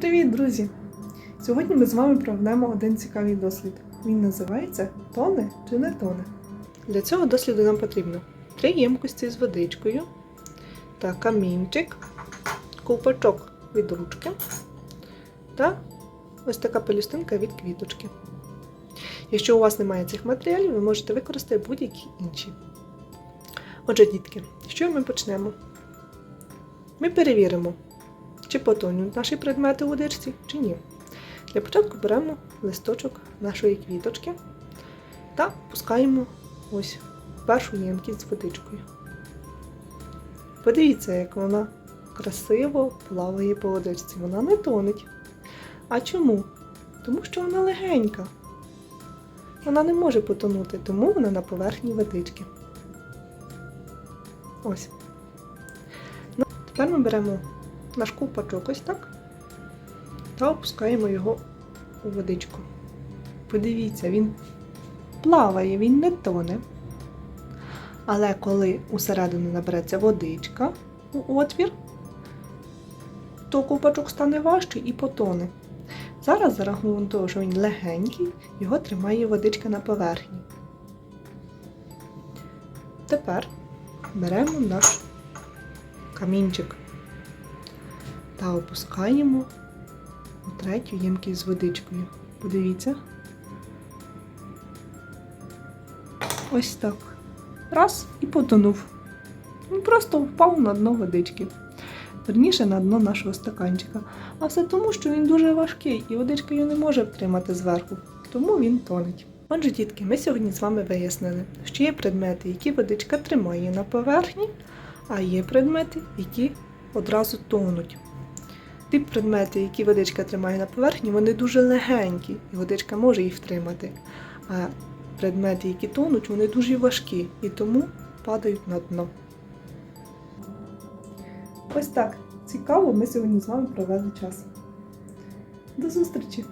Привіт, друзі! Сьогодні ми з вами проведемо один цікавий дослід. Він називається Тоне чи не тоне. Для цього досліду нам потрібно три ємкості з водичкою та камінчик, ковпачок від ручки та ось така пелюстинка від квіточки. Якщо у вас немає цих матеріалів, ви можете використати будь-які інші. Отже, дітки, що ми почнемо? Ми перевіримо, чи потонуть наші предмети у водичці, чи ні. Для початку беремо листочок нашої квіточки та пускаємо ось першу ємкість з водичкою. Подивіться, як вона красиво плаває по водичці. Вона не тонеть. А чому? Тому що вона легенька. Вона не може потонути, тому вона на поверхні водички. Ось. Ну, тепер ми беремо наш ковпачок ось так та опускаємо його у водичку. Подивіться, він плаває, він не тоне. Але коли усередину набереться водичка у отвір, то ковпачок стане важчий і потоне. Зараз, за рахунок того, що він легенький, його тримає водичка на поверхні. Тепер беремо наш камінчик та опускаємо у третю ємкість з водичкою. Подивіться. Ось так. Раз і потонув. Він просто впав на дно водички. Верніше на дно нашого стаканчика. А все тому, що він дуже важкий і водичка його не може втримати зверху, тому він тонеть. Отже, дітки, ми сьогодні з вами вияснили, що є предмети, які водичка тримає на поверхні, а є предмети, які одразу тонуть. Ті предмети, які водичка тримає на поверхні, вони дуже легенькі, і водичка може їх втримати. А предмети, які тонуть, вони дуже важкі і тому падають на дно. Ось так цікаво ми сьогодні з вами провели час. До зустрічі!